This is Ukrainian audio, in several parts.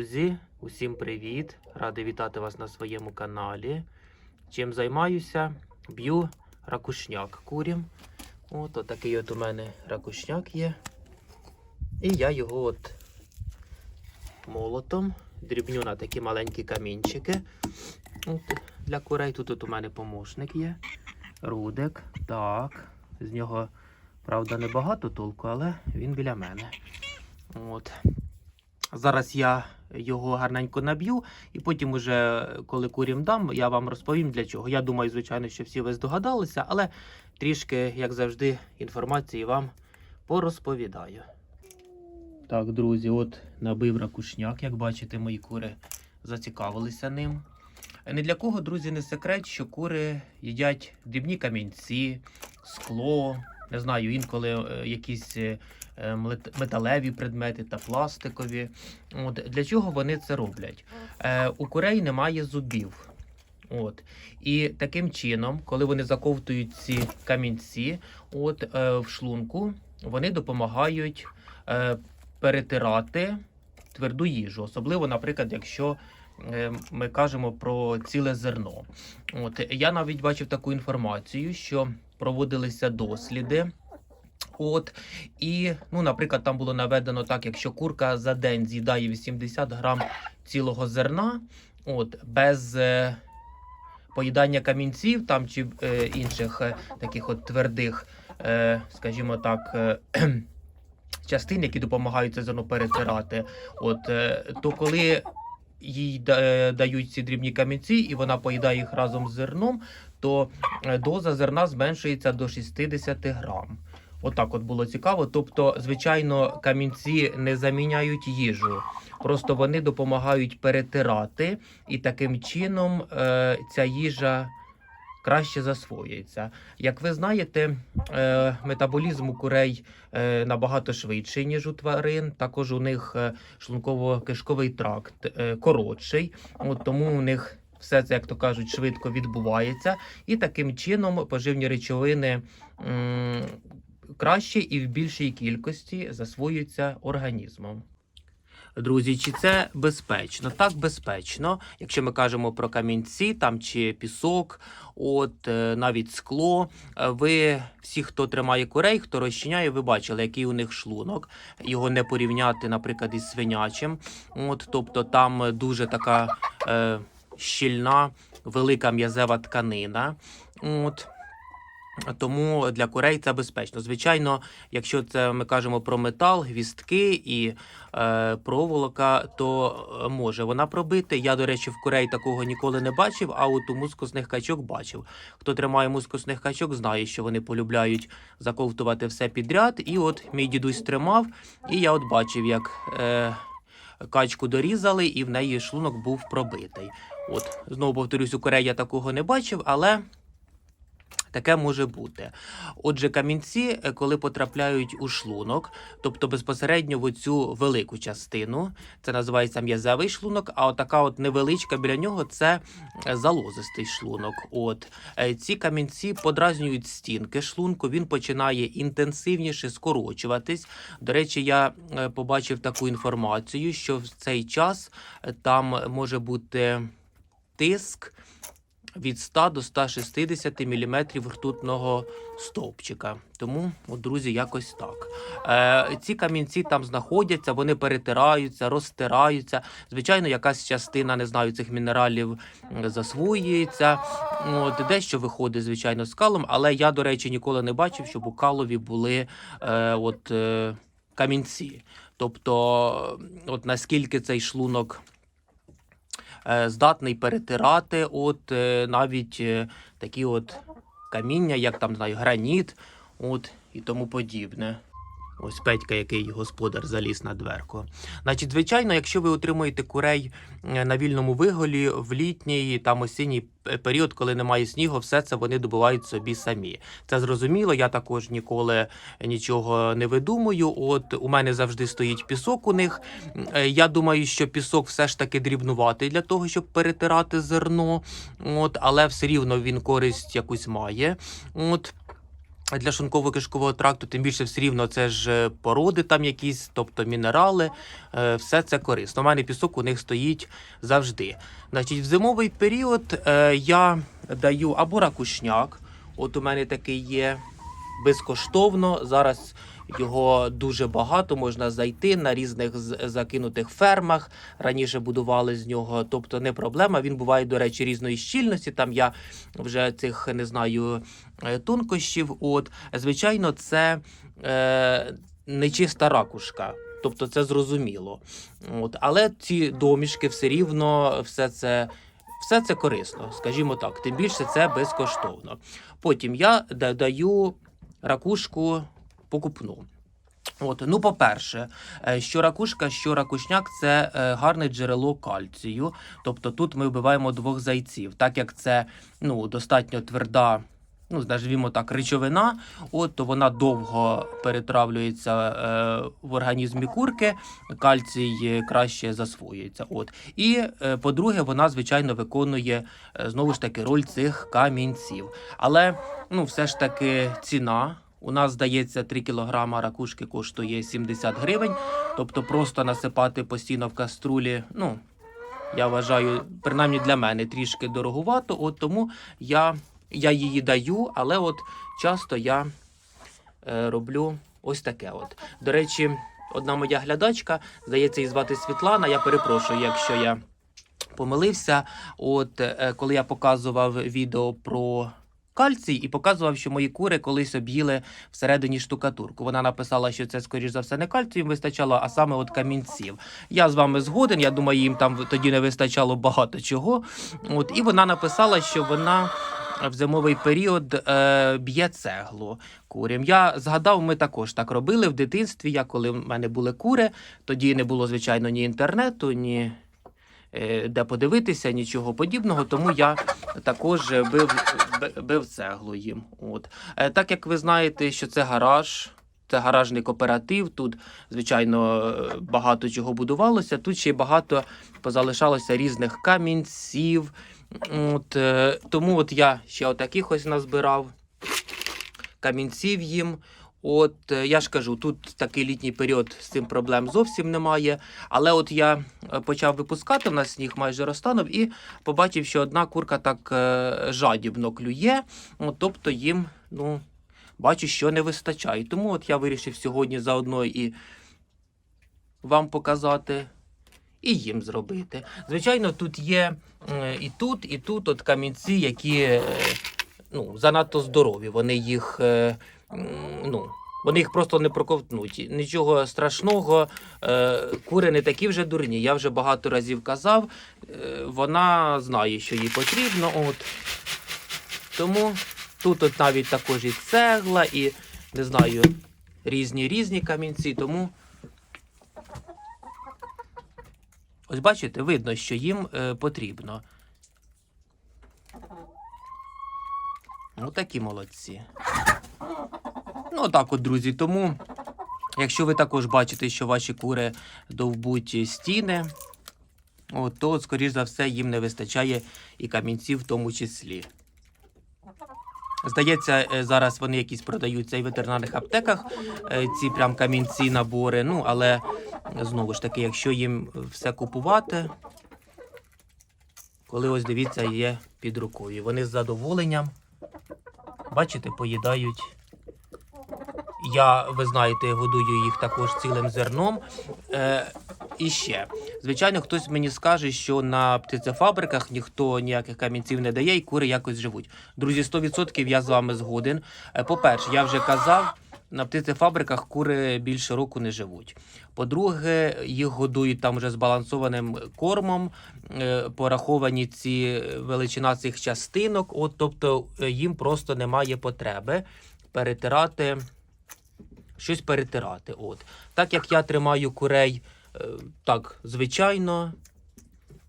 Друзі, усім привіт! Радий вітати вас на своєму каналі. Чим займаюся? Б'ю ракушняк курям. От отакий от у мене ракушняк є. І я його от молотом дрібню на такі маленькі камінчики. От, для курей тут от у мене помощник є. Рудик. Так. З нього, правда, небагато толку, але він біля мене. От. Зараз я його гарненько наб'ю, і потім, уже, коли курям дам, я вам розповім для чого. Я думаю, звичайно, що всі ви здогадалися, але трішки, як завжди, інформації вам порозповідаю. Так, друзі, от набив ракушняк, як бачите, мої кури зацікавилися ним. Не для кого, друзі, не секрет, що кури їдять дрібні камінці, скло, не знаю, інколи е, якісь е, е, металеві предмети та пластикові. От, для чого вони це роблять? У курей немає зубів. От. І таким чином, коли вони заковтують ці камінці от, е, в шлунку, вони допомагають е, перетирати тверду їжу. Особливо, наприклад, якщо ми кажемо про ціле зерно. От, я навіть бачив таку інформацію, що проводилися досліди. От, і, ну, наприклад, там було наведено так, якщо курка за день з'їдає 80 грам цілого зерна, от, без е, поїдання камінців там чи е, інших е, таких от твердих, е, скажімо так, е, частин, які допомагають це зерно перетирати, от, е, то коли їй е, дають ці дрібні камінці, і вона поїдає їх разом з зерном, то е, доза зерна зменшується до 60 грам. Отак от було цікаво. Тобто, звичайно, камінці не заміняють їжу, просто вони допомагають перетирати, і таким чином е, ця їжа краще засвоюється. Як ви знаєте, е, метаболізм у курей е, набагато швидший, ніж у тварин. Також у них е, шлунково-кишковий тракт коротший, от тому у них. Все це, як то кажуть, швидко відбувається, і таким чином поживні речовини краще і в більшій кількості засвоюються організмом. Друзі, чи це безпечно? Так, безпечно. Якщо ми кажемо про камінці там чи пісок, от е, навіть скло. Е, Ви всі, хто тримає курей, хто розчиняє, ви бачили, який у них шлунок. Його не порівняти, наприклад, із свинячим. От, тобто там дуже така е, щільна, велика м'язева тканина. От. Тому для курей це безпечно. Звичайно, якщо це ми кажемо про метал, гвістки і е, проволока, то е, може вона пробити. Я, до речі, в курей такого ніколи не бачив, а от у мускусних качок бачив. Хто тримає мускусних качок, знає, що вони полюбляють заковтувати все підряд. І от мій дідусь тримав, і я от бачив, як е, качку дорізали, і в неї шлунок був пробитий. От знову повторюсь, у курей я такого не бачив, але. Таке може бути. Отже, камінці, е, коли потрапляють у шлунок, тобто безпосередньо в оцю велику частину, це називається м'язевий шлунок, а отака от невеличка біля нього це е, залозистий шлунок. От е, ці камінці подразнюють стінки шлунку, він починає інтенсивніше скорочуватись. До речі, я побачив таку інформацію, що в цей час там може бути тиск від 100 до 160 мм ртутного стовпчика. Тому, от, друзі, якось так. Е, ці камінці там знаходяться, вони перетираються, розтираються. Звичайно, якась частина, не знаю, цих мінералів засвоюється. От, дещо виходить, звичайно, з калом, але я, до речі, ніколи не бачив, щоб у калові були е, от, е, камінці. Тобто, от наскільки цей шлунок здатний перетирати от е, навіть е, такі от каміння, як там знаю, граніт, от і тому подібне. Ось Петька, який господар заліз на дверку. Значить, звичайно, якщо ви отримуєте курей е, на вільному виголі в літній там осінній період, коли немає снігу, все це вони добувають собі самі. Це зрозуміло. Я також ніколи нічого не видумую. От у мене завжди стоїть пісок у них. Е, Я думаю, що пісок все ж таки дрібнуватий для того, щоб перетирати зерно. От, але все рівно він користь якусь має. От. Для шлунково-кишкового тракту, тим більше все рівно це ж е, породи там якісь, тобто мінерали, е, все це корисно. У мене пісок у них стоїть завжди. Значить, в зимовий період е, я даю або ракушняк, от у мене такий є безкоштовно. Зараз його дуже багато, можна зайти на різних закинутих фермах. Раніше будували з нього, тобто не проблема. Він буває, до речі, різної щільності. Там я вже цих не знаю е, тонкощів. От, звичайно, це е, нечиста ракушка. Тобто це зрозуміло. От, але ці домішки все рівно, все це, все це корисно, скажімо так. Тим більше це безкоштовно. Потім я да- даю ракушку покупну. От, ну, по-перше, е, що ракушка, що ракушняк це е, гарне джерело кальцію. Тобто тут ми вбиваємо двох зайців, так як це ну, достатньо тверда, ну, назвімо так, речовина, от, то вона довго перетравлюється е, в організмі курки, кальцій е, краще засвоюється. От. І, по-друге, вона, звичайно, виконує знову ж таки роль цих камінців. Але ну, все ж таки ціна. У нас, здається, 3 кілограма ракушки коштує 70 гривень. Тобто просто насипати постійно в каструлі, ну, я вважаю, принаймні для мене трішки дороговато. От тому я, я її даю, але от часто я е, роблю ось таке. От. До речі, одна моя глядачка, здається, її звати Світлана. Я перепрошую, якщо я помилився. От е, коли я показував відео про. Кальцій і показував, що мої кури колись об'їли всередині штукатурку. Вона написала, що це, скоріш за все, не кальцію вистачало, а саме от камінців. Я з вами згоден. Я думаю, їм там тоді не вистачало багато чого. От і вона написала, що вона в зимовий період е, б'є цеглу курям. Я згадав, ми також так робили в дитинстві. Я коли в мене були кури, тоді не було звичайно ні інтернету, ні. Е, Де подивитися, нічого подібного, тому я також е, бив, бив цеглу їм. От. Е, Так як ви знаєте, що це гараж, це гаражний кооператив. Тут, звичайно, багато чого будувалося. Тут ще й багато позалишалося різних камінців. От, тому от я ще отаких ось назбирав камінців їм. От е, я ж кажу, тут такий літній період з цим проблем зовсім немає. Але от я е, почав випускати, в нас сніг майже розтанув, і побачив, що одна курка так е, жадібно клює. От, тобто їм, ну, бачу, що не вистачає. Тому от я вирішив сьогодні заодно і вам показати. І їм зробити. Звичайно, тут є і тут, і тут от камінці, які ну, занадто здорові. Вони їх, ну, вони їх просто не проковтнуть. Нічого страшного. Е, Кури не такі вже дурні. Я вже багато разів казав. Е, Вона знає, що їй потрібно. От. Тому тут от навіть також і цегла, і не знаю, різні різні камінці. Тому ось бачите, видно, що їм е, потрібно. Ну, такі молодці. Ну, так от, друзі. Тому, якщо ви також бачите, що ваші кури довбуть стіни, от, то, скоріш за все, їм не вистачає і камінців в тому числі. Здається, е, зараз вони якісь продаються і в ветеринарних аптеках, е, ці прям камінці, набори. Ну, але знову ж таки, якщо їм все купувати, коли ось дивіться, є під рукою. Вони з задоволенням, бачите, поїдають. Я, ви знаєте, годую їх також цілим зерном. Е, і ще, звичайно, хтось мені скаже, що на птицефабриках ніхто ніяких камінців не дає і кури якось живуть. Друзі, 100% я з вами згоден. Е, По-перше, я вже казав, на птицефабриках кури більше року не живуть. По-друге, їх годують там вже збалансованим кормом, е, пораховані ці величина цих частинок. От, тобто е, їм просто немає потреби перетирати щось перетирати. От. Так як я тримаю курей е, так, звичайно,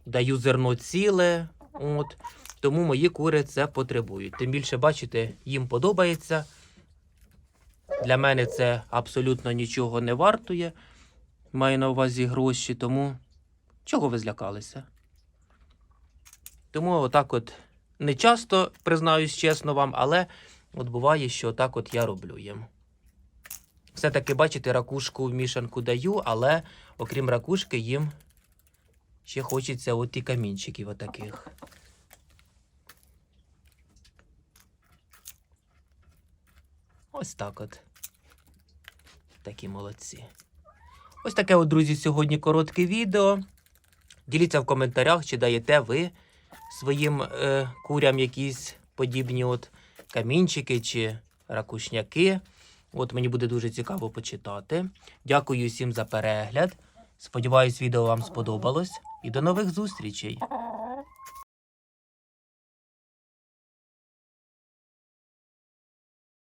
даю зерно ціле, от, тому мої кури це потребують. Тим більше, бачите, їм подобається. Для мене це абсолютно нічого не вартує. Маю на увазі гроші, тому чого ви злякалися? Тому отак от не часто, признаюсь чесно вам, але От буває, що так от я роблю їм. Все-таки, бачите, ракушку в мішанку даю, але окрім ракушки їм ще хочеться от і камінчиків отаких. Ось так от. Такі молодці. Ось таке, от, друзі, сьогодні коротке відео. Діліться в коментарях, чи даєте ви своїм е, курям якісь подібні от камінчики чи ракушняки. От мені буде дуже цікаво почитати. Дякую всім за перегляд. Сподіваюсь, відео вам сподобалось. І до нових зустрічей!